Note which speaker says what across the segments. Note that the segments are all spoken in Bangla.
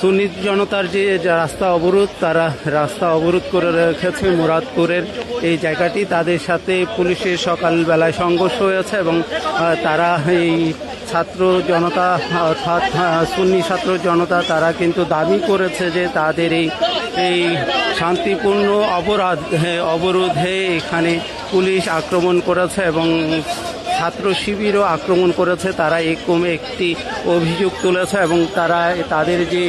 Speaker 1: সুন্নি জনতার যে রাস্তা অবরোধ, তারা রাস্তা অবরোধ করে রেখেছে মুরাদপুরের এই জায়গাটি। তাদের সাথে পুলিশের সকালবেলায় সংঘর্ষ হয়েছে এবং তারা এই ছাত্র জনতা, অর্থাৎ সুন্নি ছাত্র জনতা, তারা কিন্তু দাবি করেছে যে তাদের এই এই শান্তিপূর্ণ অপরাধ অবরোধে এখানে পুলিশ আক্রমণ করেছে এবং ছাত্র শিবিরও আক্রমণ করেছে। তারা এরকম একটি অভিযোগ তুলেছে এবং তারা তাদের যে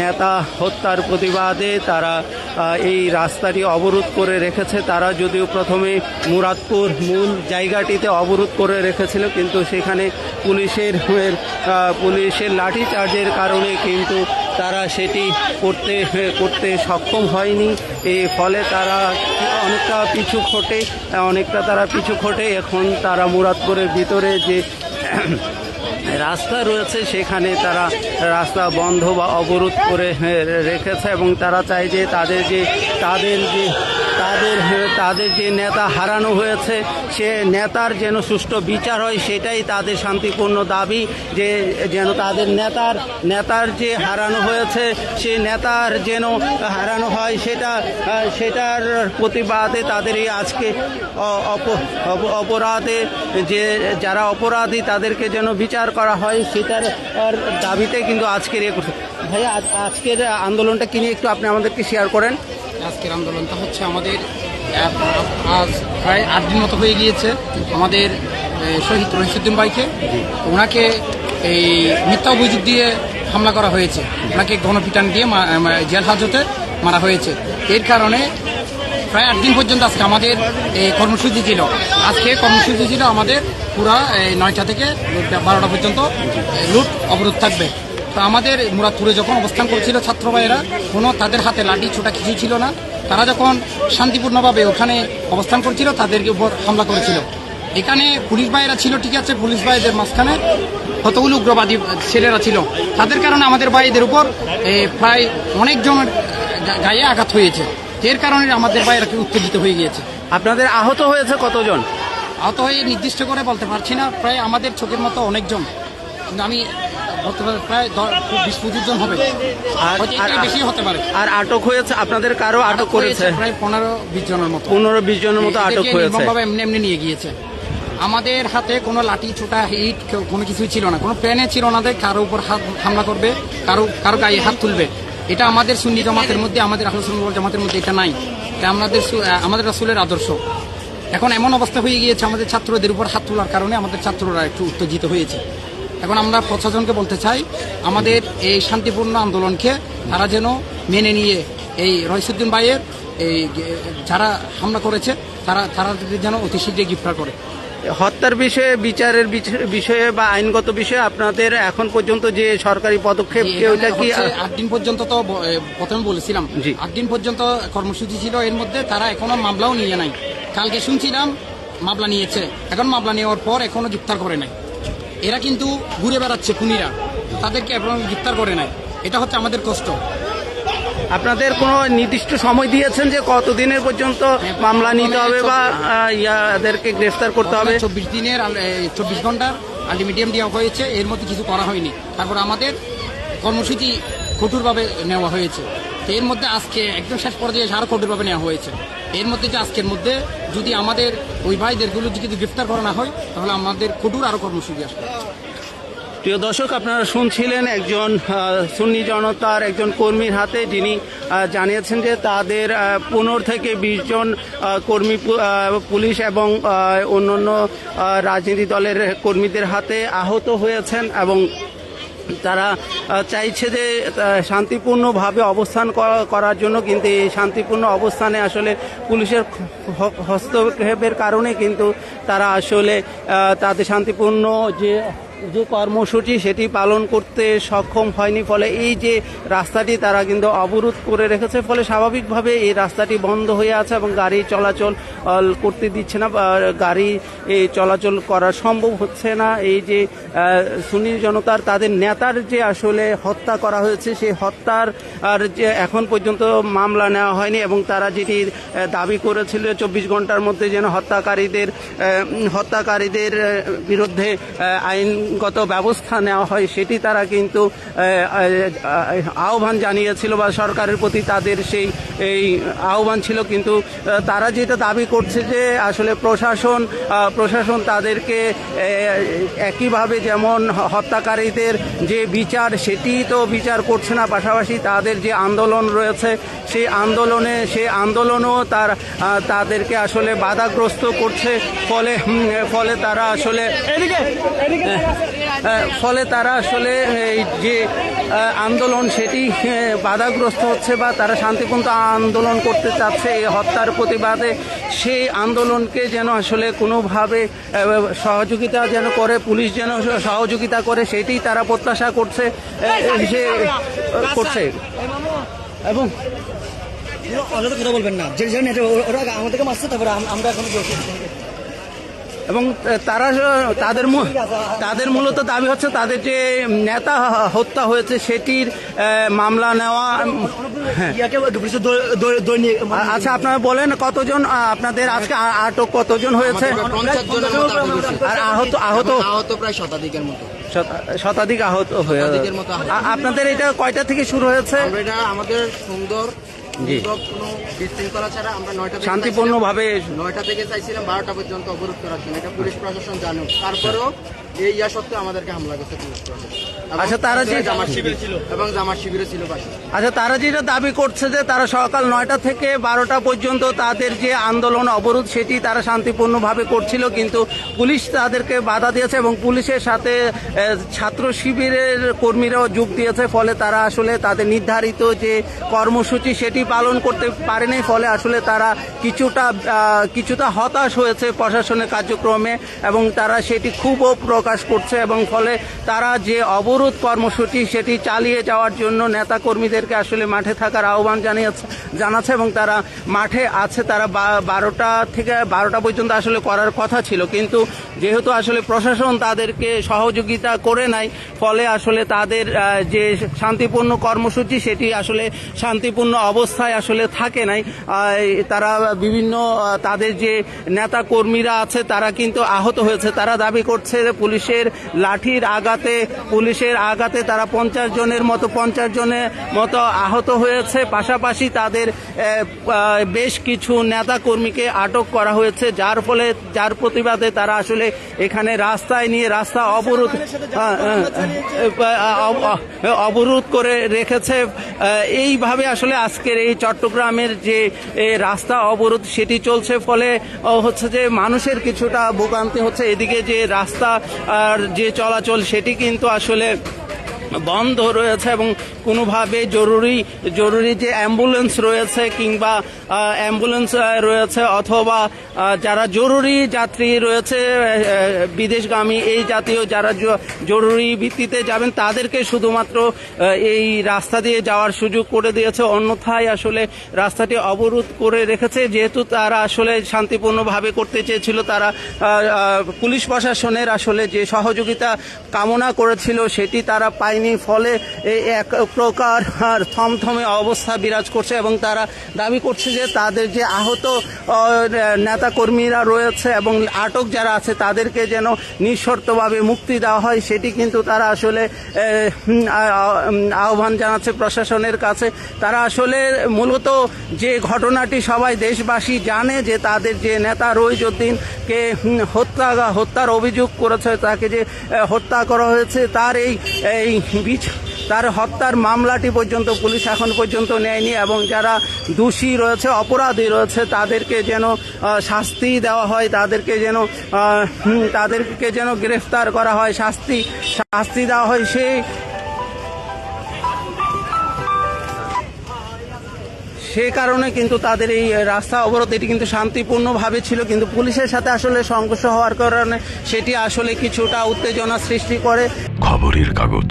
Speaker 1: নেতা হত্যার প্রতিবাদে তারা এই রাস্তাটি অবরোধ করে রেখেছে। তারা যদিও প্রথমে মুরাদপুর মূল জায়গাটিতে অবরোধ করে রেখেছিল, কিন্তু সেখানে পুলিশের পুলিশের লাঠিচার্জের কারণে কিন্তু তারা সেটি করতে করতে সক্ষম হয়নি। এর ফলে তারা অনেকটা পিছু ঘটে অনেকটা তারা পিছু ঘটে এখন তারা মুরাদপুরের ভিতরে যে রাস্তা রয়েছে, সেখানে তারা রাস্তা বন্ধ বা অবরোধ করে রেখেছে এবং তারা চায় যে তাদের যে তাদের যে তাদের তাদের যে নেতা হারানো হয়েছে, সে নেতার যেন সুষ্ঠু বিচার হয়, সেটাই তাদের শান্তিপূর্ণ দাবি যে যেন তাদের নেতার নেতার যে হারানো হয়েছে, সে নেতার যেন হারানো হয়, সেটা, সেটার প্রতিবাদে তাদের এই আজকে অপরাধে যে যারা অপরাধী, তাদেরকে যেন বিচার করা হয়, সেটার দাবিতে কিন্তু আজকের এ ভাইয়া আজ- আজকের আন্দোলনটা কি নিয়ে একটু আপনি আমাদেরকে শেয়ার করেন?
Speaker 2: আজকের আন্দোলনটা হচ্ছে আমাদের আজ প্রায় আট দিন মতো হয়ে গিয়েছে আমাদের শহীদ রহিসুদ্দিন ভাইকে। ওনাকে এই মিথ্যা অভিযোগ দিয়ে হামলা করা হয়েছে। ওনাকে গণপিটান দিয়ে জেল হাজতে মারা হয়েছে। এর কারণে প্রায় আট দিন পর্যন্ত আজকে আমাদের এই কর্মসূচি ছিল। আজকে কর্মসূচি ছিল আমাদের পুরা নয়টা থেকে বারোটা পর্যন্ত লুট অবরোধ থাকবে। তো আমাদের মুরাদপুরে যখন অবস্থান করছিল ছাত্র ভাইয়েরা কোনো তাদের হাতে লাঠি ছোটা কিছুই ছিল না। তারা যখন শান্তিপূর্ণভাবে ওখানে অবস্থান করছিল তাদেরকে উপর হামলা করেছিল। এখানে পুলিশ ভাইয়েরা ছিল ঠিক আছে পুলিশ ভাইদের মাঝখানে কতগুলো উগ্রবাদী ছেলেরা ছিল। তাদের কারণে আমাদের ভাইদের উপর প্রায় অনেকজনের গায়ে আঘাত হয়েছে। এর কারণে আমাদের ভাইয়েরা উত্তেজিত হয়ে গিয়েছে।
Speaker 1: আপনাদের আহত হয়েছে কতজন?
Speaker 2: আহত হয়ে নির্দিষ্ট করে বলতে পারছি না প্রায় আমাদের চোখের মতো অনেকজন। আমি প্রায় বিশ পঁচিশ জন হবে। বেশি হতে পারে।
Speaker 1: আর আটক হয়েছে আপনাদের কারও আটক করেছে?
Speaker 2: প্রায় পনেরো বিশ জনের মতো।
Speaker 1: পনেরো বিশ জনের মতো আটক হয়েছে।
Speaker 2: এমনি এমনি নিয়ে গিয়েছে। আমাদের হাতে কোনো লাঠি ছোটা হিট কোনো কিছুই ছিল না। কোনো প্ল্যানে ছিল না যে কারও উপর হাত হামলা করবে কারও কারও গায়ে হাত তুলবে। এটা আমাদের সুন্নি জামাতের মধ্যে আমাদের সুন্নাত জামাতের মধ্যে এটা নাই। এটা আমাদের আমাদের রাসূলের আদর্শ। এখন এমন অবস্থা হয়ে গিয়েছে আমাদের ছাত্রদের উপর হাত তোলার কারণে আমাদের ছাত্ররা একটু উত্তেজিত হয়েছে। এখন আমরা প্রশাসনকে বলতে চাই আমাদের এই শান্তিপূর্ণ আন্দোলনকে তারা যেন মেনে নিয়ে এই রহিসুদ্দিন ভাইয়ের এই যারা হামলা করেছে তারা তারা যেন অতি শীঘ্রই গ্রেফতার করে।
Speaker 1: হত্যার বিষয়ে বিচারের বিচ- বিষয়ে বা আইনগত বিষয়ে আপনাদের এখন পর্যন্ত যে সরকারি পদক্ষেপ ওইটা কি
Speaker 2: আট দিন পর্যন্ত তো প্রথমে বলেছিলাম। আট দিন পর্যন্ত কর্মসূচি ছিল এর মধ্যে তারা এখনও মামলাও নিয়ে নাই। কালকে শুনছিলাম মামলা নিয়েছে। এখন মামলা নেওয়ার পর এখনও গ্রেপ্তার করে নাই। এরা কিন্তু ঘুরে বেড়াচ্ছে খুনিরা। তাদেরকে এখনও গ্রেপ্তার করে নাই। এটা হচ্ছে আমাদের কষ্ট।
Speaker 1: আপনাদের কোনো নির্দিষ্ট সময় দিয়েছেন যে কতদিনের পর্যন্ত মামলা নিতে হবে বা ইয়াদেরকে গ্রেফতার করতে হবে?
Speaker 2: চব্বিশ দিনের চব্বিশ ঘণ্টার আলটিমেটিয়াম দেওয়া হয়েছে। এর মধ্যে কিছু করা হয়নি। তারপর আমাদের কর্মসূচি কঠোরভাবে নেওয়া হয়েছে। তো এর মধ্যে আজকে একদম শেষ পর্যায়ে এসে আরও কঠোরভাবে নেওয়া হয়েছে। এর মধ্যে যে আজকের মধ্যে যদি আমাদের ওই ভাইদেরগুলো যদি গ্রেফতার করা না হয়, তাহলে আমাদের কঠোর আরও কর্মসূচি আসবে।
Speaker 1: প্রিয় দর্শক, আপনারা শুনছিলেন একজন সুন্নি জনতার একজন কর্মীর হাতে যিনি জানিয়েছেন যে তাদের পনেরো থেকে বিশ জন কর্মী পুলিশ এবং অন্যান্য রাজনীতি দলের কর্মীদের হাতে আহত হয়েছেন এবং তারা চাইছে যে শান্তিপূর্ণভাবে অবস্থান করার জন্য কিন্তু এই শান্তিপূর্ণ অবস্থানে আসলে পুলিশের হস্তক্ষেপের কারণে কিন্তু তারা আসলে তাদের শান্তিপূর্ণ যে যে কর্মসূচি সেটি পালন করতে সক্ষম হয়নি। ফলে এই যে রাস্তাটি তারা কিন্তু অবরোধ করে রেখেছে, ফলে স্বাভাবিকভাবে এই রাস্তাটি বন্ধ হয়ে আছে এবং গাড়ি চলাচল করতে দিচ্ছে না বা গাড়ি চলাচল করা সম্ভব হচ্ছে না। এই যে সুন্নি জনতার তাদের নেতার যে আসলে হত্যা করা হয়েছে সেই হত্যার আর যে এখন পর্যন্ত মামলা নেওয়া হয়নি এবং তারা যেটি দাবি করেছিল চব্বিশ ঘণ্টার মধ্যে যেন হত্যাকারীদের হত্যাকারীদের বিরুদ্ধে আইনগত ব্যবস্থা নেওয়া হয় সেটি তারা কিন্তু আহ, আহ, আহ্বান জানিয়েছিল বা সরকারের প্রতি তাদের সেই এই আহ্বান ছিল। কিন্তু তারা যেটা দাবি করছে যে আসলে প্রশাসন প্রশাসন তাদেরকে একইভাবে যেমন হত্যাকারীদের যে বিচার সেটি তো বিচার করছে না পাশাপাশি তাদের যে আন্দোলন রয়েছে সেই আন্দোলনে সেই আন্দোলনও তার তাদেরকে আসলে বাধাগ্রস্ত করছে ফলে ফলে তারা আসলে আহ, ফলে তারা আসলে, এই যে আন্দোলন সেটি বাধাগ্রস্ত হচ্ছে বা তারা শান্তিপূর্ণ আন্দোলন করতে চাচ্ছে, এই হত্যার প্রতিবাদে সেই আন্দোলনকে যেন আসলে কোনোভাবে সহযোগিতা যেন করে, পুলিশ যেন সহযোগিতা করে সেটি তারা প্রত্যাশা করছে সে করছে। এবং
Speaker 3: কথা বলবেন না। যে আমাদেরকে মারছে, তারপরে আমরা এখন
Speaker 1: এবং তারা তাদের তাদের মূলত দাবি হচ্ছে তাদের যে নেতা হত্যা হয়েছে সেটির মামলা নেওয়া হ্যাঁ। আচ্ছা আপনারা বলেন কতজন আপনাদের আজকে আটক কতজন হয়েছে। আর আহত আহত?
Speaker 4: আহত প্রায় শতাধিকের মতো।
Speaker 1: শতাধিক আহত হয়ে আপনাদের এটা কয়টা থেকে শুরু হয়েছে?
Speaker 4: এটা আমাদের সুন্দর। উদ্যোগ কোনো বিশৃঙ্খলা ছাড়া আমরা নয়টা
Speaker 1: শান্তিপূর্ণভাবে
Speaker 4: নয়টা থেকে চাইছিলাম বারোটা পর্যন্ত অবরোধ করার জন্য। এটা পুলিশ প্রশাসন জানুক। তারপরেও এই ইয়া সত্ত্বেও আমাদেরকে হামলা করছে পুলিশ
Speaker 1: আচ্ছা, তারা যে-
Speaker 4: জামার শিবির ছিল এবং জামার শিবিরে ছিল পাশে।
Speaker 1: আচ্ছা তারা যেটা দাবি করছে যে তারা সকাল নয়টা থেকে বারোটা পর্যন্ত তাদের যে আন্দোলন অবরোধ সেটি তারা শান্তিপূর্ণভাবে করছিল কিন্তু পুলিশ তাদেরকে বাধা দিয়েছে এবং পুলিশের সাথে ছাত্র শিবিরের কর্মীরাও যোগ দিয়েছে ফলে তারা আসলে তাদের নির্ধারিত যে কর্মসূচি সেটি পালন করতে পারেনি ফলে আসলে তারা কিছুটা কিছুটা হতাশ হয়েছে প্রশাসনের কার্যক্রমে এবং তারা সেটি খুবও প্রকাশ করছে এবং ফলে তারা যে অবরোধ কর্মসূচি সেটি চালিয়ে যাওয়ার জন্য নেতা কর্মীদেরকে আসলে মাঠে থাকার আহ্বান জানিয়েছে, জানাচ্ছে এবং তারা মাঠে আছে। তারা বারোটা থেকে বারোটা পর্যন্ত আসলে করার কথা ছিল। কিন্তু যেহেতু আসলে প্রশাসন তাদেরকে সহযোগিতা করে নাই, ফলে আসলে তাদের যে শান্তিপূর্ণ কর্মসূচি সেটি আসলে শান্তিপূর্ণ অবস্থায় আসলে থাকে নাই। তারা বিভিন্ন তাদের যে নেতা কর্মীরা আছে তারা কিন্তু আহত হয়েছে। তারা দাবি করছে যে পুলিশের লাঠির আঘাতে পুলিশের আঘাতে তারা পঞ্চাশ জনের মতো পঞ্চাশ জনের মতো আহত হয়েছে। পাশাপাশি তাদের বেশ কিছু নেতা কর্মীকে আটক করা হয়েছে। যার ফলে যার প্রতিবাদে তারা আসলে এখানে রাস্তায় নিয়ে রাস্তা অবরোধ অব- অব- অবরোধ করে রেখেছে। এইভাবে আসলে আজকের এই চট্টগ্রামের যে রাস্তা অবরোধ সেটি চলছে। ফলে হচ্ছে যে মানুষের কিছুটা ভোগান্তি হচ্ছে। এদিকে যে রাস্তা আর যে চলাচল সেটি কিন্তু আসলে বন্ধ রয়েছে এবং কোনোভাবে জরুরি জরুরি যে অ্যাম্বুলেন্স রয়েছে কিংবা অ্যাম্বুলেন্স রয়েছে অথবা যারা জরুরি যাত্রী রয়েছে বিদেশগামী এই জাতীয় যারা জরুরি ভিত্তিতে যাবেন, তাদেরকে শুধুমাত্র এই রাস্তা দিয়ে যাওয়ার সুযোগ করে দিয়েছে। অন্যথায় আসলে রাস্তাটি অবরোধ করে রেখেছে। যেহেতু তারা আসলে শান্তিপূর্ণভাবে করতে চেয়েছিল, তারা পুলিশ প্রশাসনের আসলে যে সহযোগিতা কামনা করেছিল, সেটি তারা পায়নি ফলে এক প্রকার, আর থমথমে অবস্থা বিরাজ করছে এবং তারা দাবি করছে যে তাদের যে আহত নেতা কর্মীরা রয়েছে এবং আটক যারা আছে, তাদেরকে যেন নিঃশর্তভাবে মুক্তি দেওয়া হয়, সেটি কিন্তু তারা আসলে আহ্বান জানাচ্ছে প্রশাসনের কাছে। তারা আসলে মূলত যে ঘটনাটি সবাই দেশবাসী জানে, যে তাদের যে নেতা রইজুদ্দিনকে হত্যা, হত্যার অভিযোগ করেছে, তাকে যে হত্যা করা হয়েছে, তার এই এই তার হত্যার মামলাটি পর্যন্ত পুলিশ এখন পর্যন্ত নেয়নি এবং যারা দোষী রয়েছে, অপরাধী রয়েছে, তাদেরকে যেন শাস্তি দেওয়া হয়, তাদেরকে যেন তাদেরকে যেন গ্রেফতার করা হয়, শাস্তি শাস্তি দেওয়া হয় সেই সে কারণে কিন্তু তাদের এই রাস্তা অবরোধ, এটি কিন্তু শান্তিপূর্ণভাবে ছিল, কিন্তু পুলিশের সাথে আসলে সংঘর্ষ হওয়ার কারণে সেটি আসলে কিছুটা উত্তেজনা সৃষ্টি করে।
Speaker 5: খবরের কাগজ।